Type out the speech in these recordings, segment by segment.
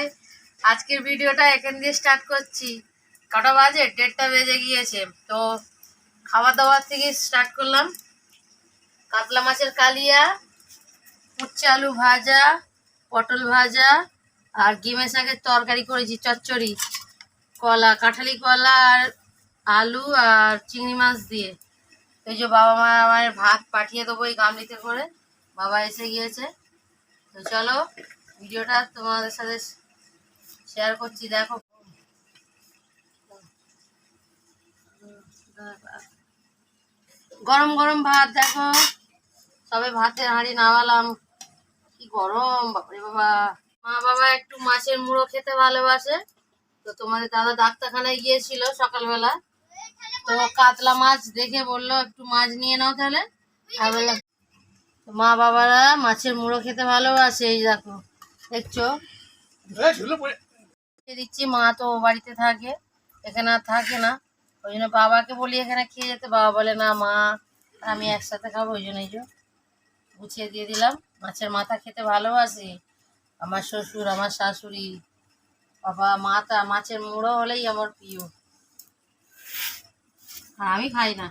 High আজকের ভিডিওটা এখান দিয়ে স্টার্ট করছি। কটা বাজে? ডেটটা বেজে গিয়েছে। তো খাওয়া দাওয়ার থেকে স্টার্ট করলাম। কাতলা মাছের কালিয়া, উচ্ছে আলু ভাজা, পটল ভাজা, আর গিমে শাকের তরকারি করেছি, চচ্চড়ি। কলা, কাঁঠালি কলা, আর আলু আর চিংড়ি মাছ দিয়ে। এই যে বাবা মা আমার ভাত পাঠিয়ে দেবো এই গামলিতে করে। বাবা এসে গিয়েছে। তো চলো, ভিডিওটা তোমাদের সাথে শেয়ার করছি, দেখো। গরম গরম ভাত, দেখো। সবে ভাতের হাঁড়ি নামালাম। কি গরম, বাপরে বাবা। মা বাবা একটু মাছের মুড়ো খেতে ভালোবাসে। তো তোমাদের দাদা ডাক্তারখানায় গিয়েছিল সকালবেলা। তো কাতলা মাছ দেখে বলল, একটু মাছ নিয়ে নাও তাহলে। আর মা বাবারা মাছের মুড়ো খেতে ভালোবাসে, এই দেখো। দেখছ? দিচ্ছি, মা তো ও বাড়িতে থাকে, এখানে আর থাকে না। ওই জন্য বাবাকে বলি এখানে খেয়ে যেতে, বাবা বলে, না, মা, আমি একসাথে খাব। ওই জন্য এই গুছিয়ে দিয়ে দিলাম। মাছের মাথা খেতে ভালোবাসি। আমার শ্বশুর, আমার শাশুড়ি, বাবা মাথা মাছের মুড়ো হলেই আমার প্রিয়। আমি খাই না।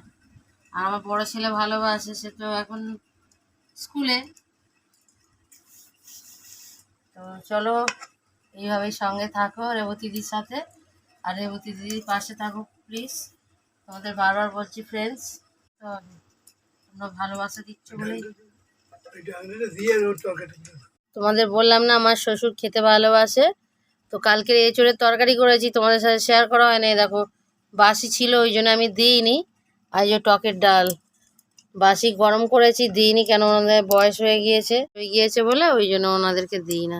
আর আমার বড় ছেলে ভালোবাসে, সে তো এখন স্কুলে। তো চলো এইভাবেই সঙ্গে থাকো, রেবতী দিদির সাথে। আর রেবতী দিদির পাশে থাকো প্লিজ তোমাদের বারবার বলছি ফ্রেন্ডস তো তোমরা ভালোবাসা দিচ্ছ বলেই। তোমাদের বললাম না, আমার শ্বশুর খেতে ভালোবাসে। তো কালকের এঁচড়ের তরকারি করেছি, তোমাদের সাথে শেয়ার করা হয় না দেখো, বাসি ছিল, ওই জন্য আমি দিইনি। আর যে টকের ডাল, বাসি গরম করেছি, দিইনি কেন? ওনাদের বয়স হয়ে গিয়েছে। হয়ে গিয়েছে বলে ওই জন্য ওনাদেরকে দিই না।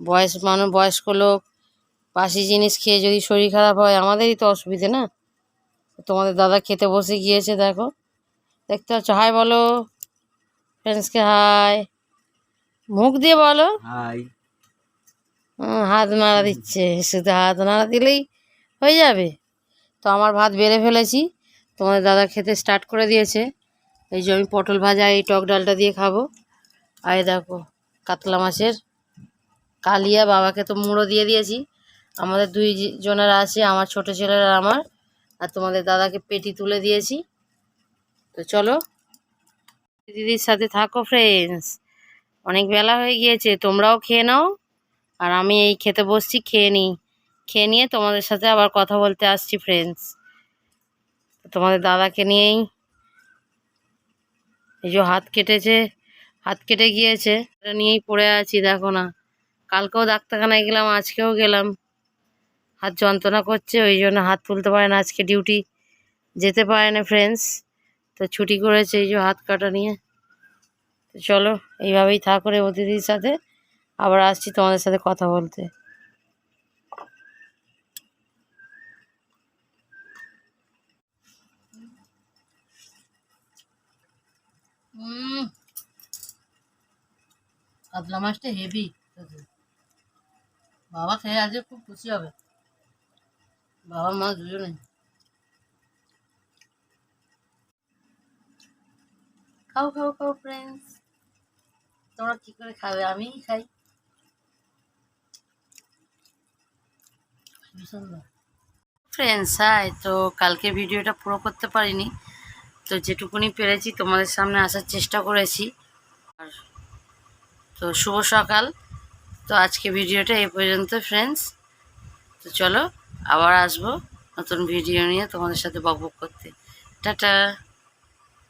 বয়স মানুষ বয়স্ক লোক বাসি জিনিস খেয়ে যদি শরীর খারাপ হয় আমাদেরই তো অসুবিধে না? তোমাদের দাদা খেতে বসে গিয়েছে দেখো। দেখতে পাচ্ছ? হাই বলো। ফ্রেন্ডসকে হাই। মুখ দিয়ে বলো। হাই। হাত নাড়া দিচ্ছে। শুধু হাত নাড়া দিলেই হয়ে যাবে। তো আমার ভাত বেড়ে ফেলেছি। তোমাদের দাদা খেতে স্টার্ট করে দিয়েছে। এই যে আমি পটল ভাজা এই টক ডালটা দিয়ে খাব। আর দেখো কাতলা মাছের কালিয়া বাবাকে তো মুড়ো দিয়ে দিয়েছি। আমাদের দুই জনের আছে, আমার ছোট ছেলের আর আমার। আর তোমাদের দাদাকে পেটি তুলে দিয়েছি। তো চলো। দিদির সাথে থাকো ফ্রেন্ডস অনেক বেলা হয়ে গিয়েছে, তোমরাও খেয়ে নাও। আর আমি এই খেতে বসছি, খেয়ে নিই। খেয়ে নিয়ে তোমাদের সাথে আবার কথা বলতে আসছি ফ্রেন্ডস তোমাদের দাদাকে নিয়েই। এই যে হাত কেটেছে, হাত কেটে গিয়েছে। এটা নিয়েই পড়ে আছি, দেখো না। কালকেও ডাক্তারখানায় গেলাম, আজকেও গেলাম। হাত যন্ত্রণা করছে, ওই জন্য হাত তুলতে পারে না আজকে ডিউটি। যেতে পারে না ফ্রেন্ডস তো ছুটি করেছে এই যে হাত কাটা নিয়ে। তো চলো, এইভাবেই থাকো রে অতিথির সাথে। আবার আসছি তোমাদের সাথে কথা বলতে। কাতলা মাছটা হেভি বাবা খেয়ে আজকে খুব খুশি হবে। বাবা, মা দুজনে খাও খাও খাও ফ্রেন্ডস তোমরা কি করে খাবে? আমিই খাই। ফ্রেন্ডস হাই, তো কালকে ভিডিওটা পুরো করতে পারিনি। তো যেটুকুনি পেরেছি তোমাদের সামনে আসার চেষ্টা করেছি। আর তো শুভ সকাল। তো আজকে ভিডিওটা এই পর্যন্ত ফ্রেন্ডস তো চলো, আবার আসব নতুন ভিডিও নিয়ে তোমাদের সাথে বকবক করতে। টাটা!